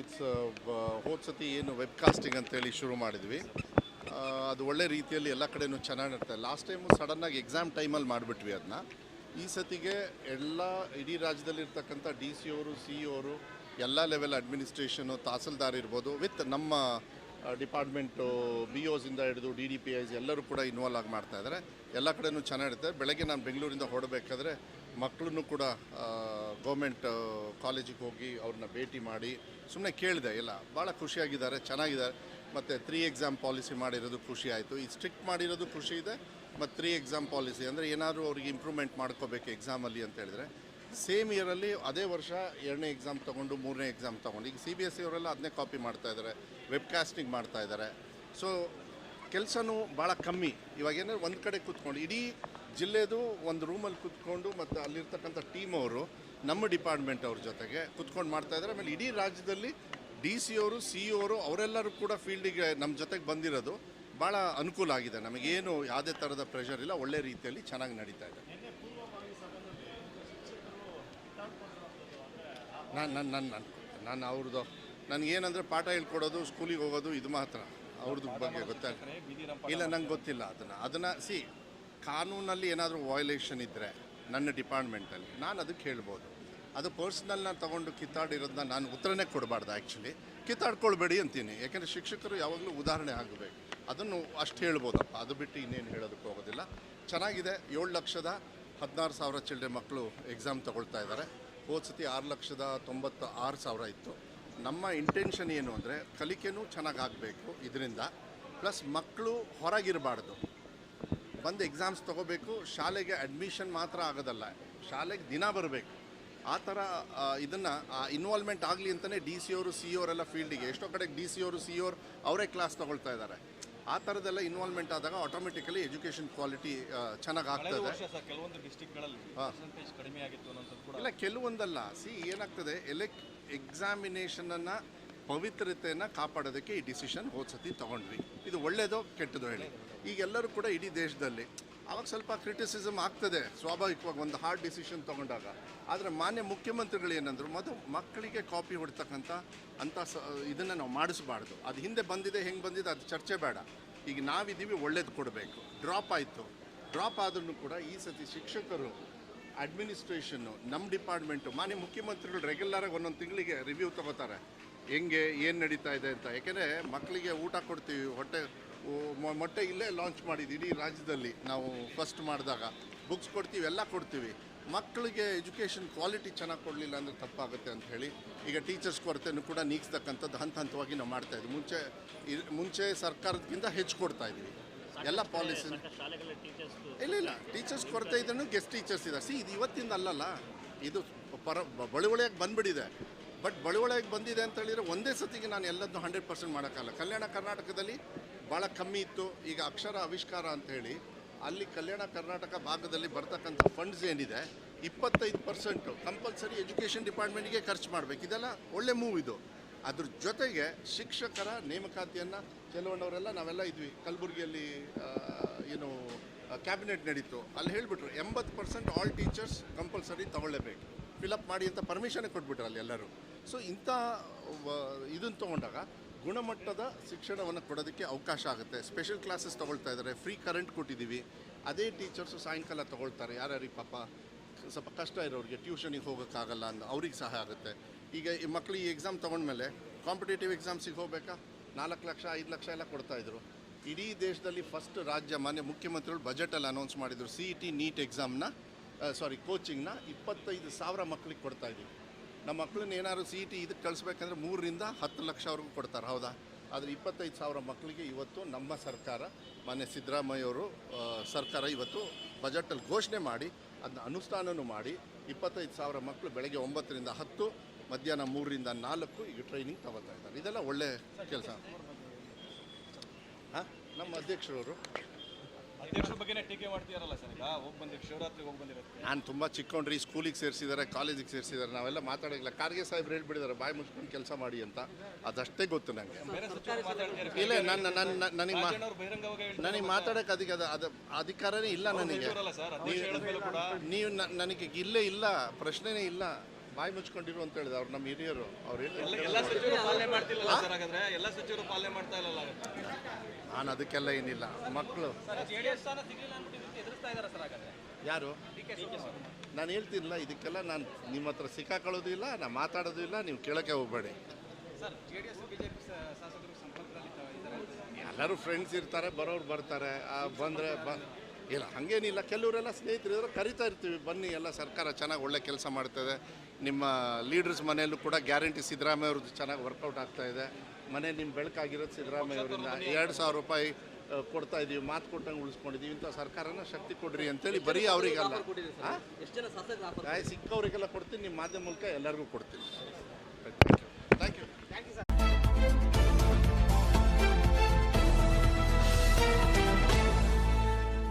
It's ಹೋದ ಸತಿ ಏನು ವೆಬ್ಕಾಸ್ಟಿಂಗ್ ಅಂತೇಳಿ ಶುರು ಮಾಡಿದ್ವಿ. ಅದು ಒಳ್ಳೆ ರೀತಿಯಲ್ಲಿ ಎಲ್ಲ ಕಡೆನೂ ಚೆನ್ನಾಗಿರುತ್ತೆ ಲಾಸ್ಟ್ ಟೈಮು ಸಡನ್ನಾಗಿ ಎಕ್ಸಾಮ್ ಟೈಮಲ್ಲಿ ಮಾಡಿಬಿಟ್ವಿ ಅದನ್ನ ಈ ಸತಿಗೆ ಎಲ್ಲ ಇಡೀ ರಾಜ್ಯದಲ್ಲಿ ಇರ್ತಕ್ಕಂಥ ಡಿ ಸಿ ಅವರು ಸಿ ಅವರು, ಎಲ್ಲ ಲೆವೆಲ್ ಅಡ್ಮಿನಿಸ್ಟ್ರೇಷನು ತಹಸೀಲ್ದಾರ್ ಇರ್ಬೋದು ವಿತ್ ನಮ್ಮ ಡಿಪಾರ್ಟ್ಮೆಂಟು ಬಿ ಓಸಿಂದ ಹಿಡಿದು ಡಿ ಡಿ ಪಿ ಐಸ್ ಎಲ್ಲರೂ ಕೂಡ ಇನ್ವಾಲ್ವ್ ಆಗಿ ಮಾಡ್ತಾ ಇದ್ದಾರೆ ಎಲ್ಲ ಕಡೆಯೂ ಚೆನ್ನಾಗಿರುತ್ತೆ ಬೆಳಗ್ಗೆ ನಾನು ಬೆಂಗಳೂರಿಂದ ಹೊರಡಬೇಕಾದ್ರೆ ಮಕ್ಕಳನ್ನು ಕೂಡ ಗೌರ್ಮೆಂಟ್ ಕಾಲೇಜಿಗೆ ಹೋಗಿ ಅವ್ರನ್ನ ಭೇಟಿ ಮಾಡಿ ಸುಮ್ಮನೆ ಕೇಳಿದೆ ಎಲ್ಲ ಭಾಳ ಖುಷಿಯಾಗಿದ್ದಾರೆ, ಚೆನ್ನಾಗಿದ್ದಾರೆ, ಮತ್ತು ತ್ರೀ ಎಕ್ಸಾಮ್ ಪಾಲಿಸಿ ಮಾಡಿರೋದು ಖುಷಿ ಆಯಿತು, ಈ ಸ್ಟ್ರಿಕ್ಟ್ ಮಾಡಿರೋದು ಖುಷಿ ಇದೆ, ಮತ್ತು ತ್ರೀ ಎಕ್ಸಾಮ್ ಪಾಲಿಸಿ ಅಂದರೆ ಏನಾದರೂ ಅವ್ರಿಗೆ ಇಂಪ್ರೂವ್ಮೆಂಟ್ ಮಾಡ್ಕೋಬೇಕು ಎಕ್ಸಾಮಲ್ಲಿ ಅಂತ ಹೇಳಿದ್ರೆ ಸೇಮ್ ಇಯರಲ್ಲಿ ಅದೇ ವರ್ಷ ಎರಡನೇ ಎಕ್ಸಾಮ್ ತೊಗೊಂಡು ಮೂರನೇ ಎಕ್ಸಾಮ್ ತೊಗೊಂಡು, ಈಗ ಸಿ ಬಿ ಎಸ್ ಸಿ ಅವರೆಲ್ಲ ಅದನ್ನೇ ಕಾಪಿ ಮಾಡ್ತಾ ಇದ್ದಾರೆ ವೆಬ್ಕಾಸ್ಟಿಂಗ್ ಮಾಡ್ತಾ ಇದ್ದಾರೆ ಸೊ ಕೆಲಸನೂ ಭಾಳ ಕಮ್ಮಿ, ಇವಾಗ ಏನಾದ್ರು ಒಂದು ಕಡೆ ಕೂತ್ಕೊಂಡು, ಇಡೀ ಜಿಲ್ಲೆದು ಒಂದು ರೂಮಲ್ಲಿ ಕುತ್ಕೊಂಡು ಮತ್ತು ಅಲ್ಲಿರ್ತಕ್ಕಂಥ ಟೀಮ್ ಅವರು ನಮ್ಮ ಡಿಪಾರ್ಟ್ಮೆಂಟ್ ಅವ್ರ ಜೊತೆಗೆ ಕುತ್ಕೊಂಡು ಮಾಡ್ತಾ ಇದ್ದಾರೆ. ಆಮೇಲೆ ಇಡೀ ರಾಜ್ಯದಲ್ಲಿ ಡಿ ಸಿ ಅವರು ಸಿ ಅವರು ಅವರೆಲ್ಲರೂ ಕೂಡ ಫೀಲ್ಡಿಗೆ ನಮ್ಮ ಜೊತೆಗೆ ಬಂದಿರೋದು ಭಾಳ ಅನುಕೂಲ ಆಗಿದೆ. ನಮಗೇನು ಯಾವುದೇ ಥರದ ಪ್ರೆಷರ್ ಇಲ್ಲ. ಒಳ್ಳೆ ರೀತಿಯಲ್ಲಿ ಚೆನ್ನಾಗಿ ನಡೀತಾ ಇದೆ. ನಾನು ನನ್ನ ನನ್ನ ನನ್ನ ನಾನು ಅವ್ರದ್ದು ನನಗೇನಂದರೆ ಪಾಠ ಹೇಳ್ಕೊಡೋದು ಸ್ಕೂಲಿಗೆ ಹೋಗೋದು ಇದು ಮಾತ್ರ. ಅವ್ರದ್ದು ಬಗ್ಗೆ ಗೊತ್ತಾಗ ಇಲ್ಲ ನಂಗೆ ಗೊತ್ತಿಲ್ಲ. ಅದನ್ನು ಅದನ್ನು ಸಿ ಕಾನೂನಲ್ಲಿ ಏನಾದರೂ ವಯೋಲೇಷನ್ ಇದ್ದರೆ ನನ್ನ ಡಿಪಾರ್ಟ್ಮೆಂಟಲ್ಲಿ ನಾನು ಅದಕ್ಕೆ ಹೇಳ್ಬೋದು. ಅದು ಪರ್ಸ್ನಲ್ನ ತೊಗೊಂಡು ಕಿತ್ತಾಡಿರೋದನ್ನ ನಾನು ಉತ್ತರನೇ ಕೊಡಬಾರ್ದು ಆ್ಯಕ್ಚುಲಿ ಕಿತ್ತಾಡ್ಕೊಳ್ಬೇಡಿ ಅಂತೀನಿ. ಯಾಕೆಂದರೆ ಶಿಕ್ಷಕರು ಯಾವಾಗಲೂ ಉದಾಹರಣೆ ಆಗಬೇಕು. ಅದನ್ನು ಅಷ್ಟು ಹೇಳ್ಬೋದಪ್ಪ. ಅದು ಬಿಟ್ಟು ಇನ್ನೇನು ಹೇಳೋದಕ್ಕೆ ಹೋಗೋದಿಲ್ಲ ಚೆನ್ನಾಗಿದೆ. ಏಳು ಲಕ್ಷದ ಹದಿನಾರು ಸಾವಿರ ಚಿಲ್ಡ್ರೆ ಮಕ್ಕಳು ಎಕ್ಸಾಮ್ ತಗೊಳ್ತಾ ಇದ್ದಾರೆ ಹೋದ ಸತಿ ಆರು ಲಕ್ಷದ ತೊಂಬತ್ತ ಆರು ಸಾವಿರ ಇತ್ತು. ನಮ್ಮ ಇಂಟೆನ್ಷನ್ ಏನು ಅಂದರೆ ಕಲಿಕೆನೂ ಚೆನ್ನಾಗಿ ಆಗಬೇಕು ಇದರಿಂದ. ಪ್ಲಸ್ ಮಕ್ಕಳು ಹೊರಗಿರಬಾರ್ದು. ಬಂದು ಎಕ್ಸಾಮ್ಸ್ ತೊಗೋಬೇಕು ಶಾಲೆಗೆ ಅಡ್ಮಿಷನ್ ಮಾತ್ರ ಆಗೋದಲ್ಲ. ಶಾಲೆಗೆ ದಿನ ಬರಬೇಕು. ಆ ಥರ ಇದನ್ನು ಇನ್ವಾಲ್ವ್ಮೆಂಟ್ ಆಗಲಿ ಅಂತಲೇ ಡಿ ಸಿ ಅವರು ಸಿ ಅವರೆಲ್ಲ ಫೀಲ್ಡಿಗೆ ಎಷ್ಟೋ ಕಡೆಗೆ ಡಿ ಸಿ ಅವರು ಸಿ ಅವರು ಅವರೇ ಕ್ಲಾಸ್ ತೊಗೊಳ್ತಾ ಇದ್ದಾರೆ. ಆ ಥರದ್ದೆಲ್ಲ ಇನ್ವಾಲ್ವ್ಮೆಂಟ್ ಆದಾಗ ಆಟೋಮೆಟಿಕಲಿ ಎಜುಕೇಷನ್ ಕ್ವಾಲಿಟಿ ಚೆನ್ನಾಗಿ ಆಗ್ತದೆ ಕೆಲವೊಂದು ಡಿಸ್ಟಿಕ್ಗಳಲ್ಲಿ ಕೂಡ ಇಲ್ಲ ಕೆಲವೊಂದಲ್ಲ. ಸಿ ಏನಾಗ್ತದೆ? ಎಲೆಕ್ ಎಕ್ಸಾಮಿನೇಷನನ್ನು ಪವಿತ್ರತೆಯನ್ನು ಕಾಪಾಡೋದಕ್ಕೆ ಈ ಡಿಸಿಷನ್ ಹೋದ ಸತಿ ತೊಗೊಂಡ್ವಿ. ಇದು ಒಳ್ಳೇದೋ ಕೆಟ್ಟದೋ ಹೇಳಿ. ಈಗೆಲ್ಲರೂ ಕೂಡ ಇಡೀ ದೇಶದಲ್ಲಿ ಅವಾಗ ಸ್ವಲ್ಪ ಕ್ರಿಟಿಸಿಸಮ್ ಆಗ್ತದೆ. ಸ್ವಾಭಾವಿಕವಾಗಿ ಒಂದು ಹಾರ್ಡ್ ಡಿಸಿಷನ್ ತೊಗೊಂಡಾಗ. ಆದರೆ ಮಾನ್ಯ ಮುಖ್ಯಮಂತ್ರಿಗಳು ಏನಂದ್ರು ಮೊದಲು ಮಕ್ಕಳಿಗೆ ಕಾಪಿ ಹೊಡ್ತಕ್ಕಂಥ ಅಂಥ ಸ, ಇದನ್ನು ನಾವು ಮಾಡಿಸ್ಬಾರ್ದು. ಅದು ಹಿಂದೆ ಬಂದಿದೆ, ಹೆಂಗೆ ಬಂದಿದೆ, ಅದು ಚರ್ಚೆ ಬೇಡ. ಈಗ ನಾವಿದ್ದೀವಿ, ಒಳ್ಳೇದು ಕೊಡಬೇಕು. ಡ್ರಾಪ್ ಆಯಿತು. ಡ್ರಾಪ್ ಆದ್ರೂ ಕೂಡ ಈ ಸತಿ ಶಿಕ್ಷಕರು ಅಡ್ಮಿನಿಸ್ಟ್ರೇಷನ್ನು ನಮ್ಮ ಡಿಪಾರ್ಟ್ಮೆಂಟು ಮಾನ್ಯ ಮುಖ್ಯಮಂತ್ರಿಗಳು ರೆಗ್ಯುಲರಾಗಿ ಒಂದೊಂದು ತಿಂಗಳಿಗೆ ರಿವ್ಯೂ ತಗೋತಾರೆ. ಹೆಂಗೆ ಏನು ನಡೀತಾ ಇದೆ ಅಂತ. ಯಾಕೆಂದರೆ ಮಕ್ಕಳಿಗೆ ಊಟ ಕೊಡ್ತೀವಿ ಹೊಟ್ಟೆ ಮೊಟ್ಟೆ ಇಲ್ಲೇ ಲಾಂಚ್ ಮಾಡಿದ್ದು ಇಡೀ ರಾಜ್ಯದಲ್ಲಿ ನಾವು ಫಸ್ಟ್ ಮಾಡಿದಾಗ. ಬುಕ್ಸ್ ಕೊಡ್ತೀವಿ ಎಲ್ಲ ಕೊಡ್ತೀವಿ. ಮಕ್ಕಳಿಗೆ ಎಜುಕೇಷನ್ ಕ್ವಾಲಿಟಿ ಚೆನ್ನಾಗಿ ಕೊಡಲಿಲ್ಲ ಅಂದರೆ ತಪ್ಪಾಗುತ್ತೆ ಅಂತ ಹೇಳಿ ಈಗ ಟೀಚರ್ಸ್ ಕೊರತೆಯನ್ನು ಕೂಡ ನೀಗಿಸ್ತಕ್ಕಂಥದ್ದು ಹಂತ ಹಂತವಾಗಿ ನಾವು ಮಾಡ್ತಾ ಇದ್ವಿ. ಮುಂಚೆ ಮುಂಚೆ ಸರ್ಕಾರದಕ್ಕಿಂತ ಹೆಚ್ಚು ಕೊಡ್ತಾ ಇದ್ವಿ. ಎಲ್ಲ ಪಾಲಿಸಿ ಇಲ್ಲ ಇಲ್ಲ ಟೀಚರ್ಸ್ ಕೊರತೆ ಇದನ್ನು ಗೆಸ್ಟ್ ಟೀಚರ್ಸ್ ಇದ್ದಾರೆ. ಸಿ ಇದು ಇವತ್ತಿಂದ ಅಲ್ಲಲ್ಲ ಇದು ಪರ ಬಳುವಳಿಯಾಗಿ ಬಂದ್ಬಿಟ್ಟಿದೆ. ಬಟ್ ಬಳುವಳಿಗೆ ಬಂದಿದೆ ಅಂತ ಹೇಳಿದರೆ ಒಂದೇ ಸತಿಗೆ ನಾನು ಎಲ್ಲದನ್ನು ಹಂಡ್ರೆಡ್ ಪರ್ಸೆಂಟ್ ಮಾಡೋಕ್ಕಲ್ಲ ಕಲ್ಯಾಣ ಕರ್ನಾಟಕದಲ್ಲಿ ಭಾಳ ಕಮ್ಮಿ ಇತ್ತು. ಈಗ ಅಕ್ಷರ ಆವಿಷ್ಕಾರ ಹೇಳಿ ಅಲ್ಲಿ ಕಲ್ಯಾಣ ಕರ್ನಾಟಕ ಭಾಗದಲ್ಲಿ ಬರ್ತಕ್ಕಂಥ ಫಂಡ್ಸ್ ಏನಿದೆ, ಇಪ್ಪತ್ತೈದು ಪರ್ಸೆಂಟು ಕಂಪಲ್ಸರಿ ಎಜುಕೇಷನ್ ಡಿಪಾರ್ಟ್ಮೆಂಟ್ಗೆ ಖರ್ಚು ಮಾಡಬೇಕು. ಇದೆಲ್ಲ ಒಳ್ಳೆ ಮೂವ್ ಇದು. ಅದ್ರ ಜೊತೆಗೆ ಶಿಕ್ಷಕರ ನೇಮಕಾತಿಯನ್ನು ಕೆಲವೊಂದವರೆಲ್ಲ ನಾವೆಲ್ಲ ಇದ್ವಿ. ಕಲಬುರಗಿಯಲ್ಲಿ ಏನು ಕ್ಯಾಬಿನೆಟ್ ನಡೀತು. ಅಲ್ಲಿ ಹೇಳಿಬಿಟ್ರು, ಎಂಬತ್ತು ಪರ್ಸೆಂಟ್ ಆಲ್ ಟೀಚರ್ಸ್ ಕಂಪಲ್ಸರಿ ತಗೊಳ್ಳೇಬೇಕು. ಫಿಲಪ್ ಮಾಡಿ ಅಂತ ಪರ್ಮಿಷನ್ ಕೊಟ್ಬಿಟ್ರು ಅಲ್ಲಿ ಎಲ್ಲರೂ. ಸೊ ಇಂಥ ಇದನ್ನು ತೊಗೊಂಡಾಗ ಗುಣಮಟ್ಟದ ಶಿಕ್ಷಣವನ್ನು ಕೊಡೋದಕ್ಕೆ ಅವಕಾಶ ಆಗುತ್ತೆ. ಸ್ಪೆಷಲ್ ಕ್ಲಾಸಸ್ ತೊಗೊಳ್ತಾ ಇದ್ದಾರೆ. ಫ್ರೀ ಕರೆಂಟ್ ಕೊಟ್ಟಿದ್ದೀವಿ. ಅದೇ ಟೀಚರ್ಸು ಸಾಯಂಕಾಲ ತೊಗೊಳ್ತಾರೆ. ಯಾರ್ಯಾರಿಗೆ ಪಾಪ ಸ್ವಲ್ಪ ಕಷ್ಟ ಇರೋರಿಗೆ ಟ್ಯೂಷನಿಗೆ ಹೋಗೋಕ್ಕಾಗಲ್ಲ ಅಂತ ಅವ್ರಿಗೆ ಸಹಾಯ ಆಗುತ್ತೆ. ಈಗ ಈ ಮಕ್ಕಳು ಈ ಎಕ್ಸಾಮ್ ತೊಗೊಂಡ್ಮೇಲೆ ಕಾಂಪಿಟೇಟಿವ್ ಎಕ್ಸಾಮ್ಸಿಗೆ ಹೋಗ್ಬೇಕಾ? ನಾಲ್ಕು ಲಕ್ಷ, ಐದು ಲಕ್ಷ ಎಲ್ಲ ಕೊಡ್ತಾಯಿದ್ರು ಇಡೀ ದೇಶದಲ್ಲಿ ಫಸ್ಟ್ ರಾಜ್ಯ ಮಾನ್ಯ ಮುಖ್ಯಮಂತ್ರಿಗಳು ಬಜೆಟಲ್ಲಿ ಅನೌನ್ಸ್ ಮಾಡಿದರು. ಸಿ ಇ ಟಿ ನೀಟ್ ಎಕ್ಸಾಮ್ನ ಸಾರಿ ಕೋಚಿಂಗ್ನ ಇಪ್ಪತ್ತೈದು ಸಾವಿರ ಮಕ್ಕಳಿಗೆ ಕೊಡ್ತಾ ಇದ್ದೀವಿ. ನಮ್ಮ ಮಕ್ಕಳನ್ನ ಏನಾದ್ರು ಸಿ ಇ ಟಿ ಇದಕ್ಕೆ ಕಳಿಸ್ಬೇಕಂದ್ರೆ ಮೂರರಿಂದ ಹತ್ತು ಲಕ್ಷವರೆಗೂ ಕೊಡ್ತಾರೆ, ಹೌದಾ? ಆದರೆ ಇಪ್ಪತ್ತೈದು ಸಾವಿರ ಮಕ್ಕಳಿಗೆ ಇವತ್ತು ನಮ್ಮ ಸರ್ಕಾರ, ಮಾನ್ಯ ಸಿದ್ದರಾಮಯ್ಯವರು ಸರ್ಕಾರ ಇವತ್ತು ಬಜೆಟಲ್ಲಿ ಘೋಷಣೆ ಮಾಡಿ ಅದನ್ನ ಅನುಷ್ಠಾನವೂ ಮಾಡಿ ಇಪ್ಪತ್ತೈದು ಸಾವಿರ ಮಕ್ಕಳು ಬೆಳಗ್ಗೆ ಒಂಬತ್ತರಿಂದ ಹತ್ತು, ಮಧ್ಯಾಹ್ನ ಮೂರರಿಂದ ನಾಲ್ಕು ಈಗ ಟ್ರೈನಿಂಗ್ ತಗೋತಾ ಇದ್ದಾರೆ. ಇದೆಲ್ಲ ಒಳ್ಳೆಯ ಕೆಲಸ. ಹಾಂ? ನಮ್ಮ ಅಧ್ಯಕ್ಷರವರು. ಅಧ್ಯಕ್ಷರ ಬಗ್ಗೆನೇ ಟೀಕೆ ಮಾಡ್ತೀರಲ್ಲ ಸರ್ ಈಗ? ಹೋಗಿ ಬಂದಿರಿ ಶಿವರಾತ್ರಿಗೆ ಹೋಗಿ ಬಂದಿರೋದಕ್ಕೆ ನಾನು ತುಂಬ ಚಿಕ್ಕೊಂಡ್ರಿ ಸ್ಕೂಲಿಗೆ ಸೇರಿಸಿದ್ದಾರೆ ಕಾಲೇಜಿಗೆ ಸೇರಿಸಿದ್ದಾರೆ ನಾವೆಲ್ಲ ಮಾತಾಡಿಲ್ಲ ಖಾರ್ಗೆ ಸಾಹೇಬ್ರು ಹೇಳ್ಬಿಟ್ಟಿದ್ದಾರೆ ಬಾಯಿ ಮುಚ್ಕೊಂಡು ಕೆಲಸ ಮಾಡಿ ಅಂತ. ಅದಷ್ಟೇ ಗೊತ್ತು ನನಗೆ ಇಲ್ಲ ನನ್ನ ನನ್ನ ನನಗೆ ನನಗೆ ಮಾತಾಡೋಕೆ ಅದಕ್ಕೆ ಅದು ಅದು ಅಧಿಕಾರನೇ ಇಲ್ಲ ನನಗೆ. ಸಚಿವರಲ್ಲ ಸರ್ ಅಧ್ಯಕ್ಷ ಹೇಳಿದ್ಮೇಲೂ ಕೂಡ. ನೀವು ನನಗೆ ಇಲ್ಲೇ ಇಲ್ಲ ಪ್ರಶ್ನೆನೇ ಇಲ್ಲ. ಬಾಯಿ ಮುಚ್ಕೊಂಡಿರು ಅಂತ ಹೇಳಿದ್ರು ಅವ್ರು ನಮ್ಮ ಹಿರಿಯರು. ಅವ್ರು ಎಲ್ಲ ಹೇಳಿ ಎಲ್ಲ ಸಚಿವರು ಪಾಲನೆ ಮಾಡ್ತಿಲ್ಲ ಸರ್ ಹಾಗಾದ್ರೆ? ಎಲ್ಲ ಸಚಿವರು ಪಾಲನೆ ಮಾಡ್ತಾ ಇಲ್ಲಲ್ಲ ನಾನು ಅದಕ್ಕೆಲ್ಲ ಏನಿಲ್ಲ. ಮಕ್ಕಳು ಯಾರು? ನಾನು ಹೇಳ್ತೀನಿಲ್ಲ ಇದಕ್ಕೆಲ್ಲ ನಾನು ನಿಮ್ಮ ಹತ್ರ ಸಿಕ್ಕಾಕೊಳ್ಳೋದು ಇಲ್ಲ ನಾನು ಮಾತಾಡೋದು ಇಲ್ಲ ನೀವು ಕೇಳೋಕ್ಕೆ ಹೋಗಬೇಡಿ. ಸರ್ ಜೆಡಿಎಸ್ ಬಿಜೆಪಿ ಶಾಸಕರು ಸಂಪರ್ಕದಲ್ಲಿ ಇದ್ದಾರೆ ಎಲ್ಲರೂ ಫ್ರೆಂಡ್ಸ್ ಇರ್ತಾರೆ ಬರೋರು ಬರ್ತಾರೆ. ಬಂದರೆ ಬ ಇಲ್ಲ ಹಂಗೇನಿಲ್ಲ. ಕೆಲವರೆಲ್ಲ ಸ್ನೇಹಿತರು ಇದ್ರೆ ಕರಿತಾ ಇರ್ತೀವಿ ಬನ್ನಿ ಎಲ್ಲ ಸರ್ಕಾರ ಚೆನ್ನಾಗಿ ಒಳ್ಳೆ ಕೆಲಸ ಮಾಡ್ತದೆ. ನಿಮ್ಮ ಲೀಡರ್ಸ್ ಮನೆಯಲ್ಲೂ ಕೂಡ ಗ್ಯಾರಂಟಿ ಸಿದ್ದರಾಮಯ್ಯ ಅವ್ರದ್ದು ಚೆನ್ನಾಗಿ ವರ್ಕೌಟ್ ಆಗ್ತಾ ಇದೆ. ಮನೆ ನಿಮ್ಮ ಬೆಳಕಾಗಿರೋದು ಸಿದ್ದರಾಮಯ್ಯ ಅವರಿಂದ. ಎರಡು ಸಾವಿರ ರೂಪಾಯಿ ಕೊಡ್ತಾ ಇದೀವಿ ಮಾತು ಕೊಟ್ಟಂಗೆ ಉಳಿಸ್ಕೊಂಡಿದ್ದೀವಿ ಇಂಥ ಸರ್ಕಾರನ ಶಕ್ತಿ ಕೊಡ್ರಿ ಅಂತೇಳಿ ಬರೀ ಅವರಿಗಲ್ಲ. ಸಿಕ್ಕವರಿಗೆಲ್ಲ ಕೊಡ್ತೀನಿ ನಿಮ್ಮ ಮಾಧ್ಯಮ ಮೂಲಕ ಎಲ್ಲರಿಗೂ ಕೊಡ್ತೀನಿ. Thank you thank you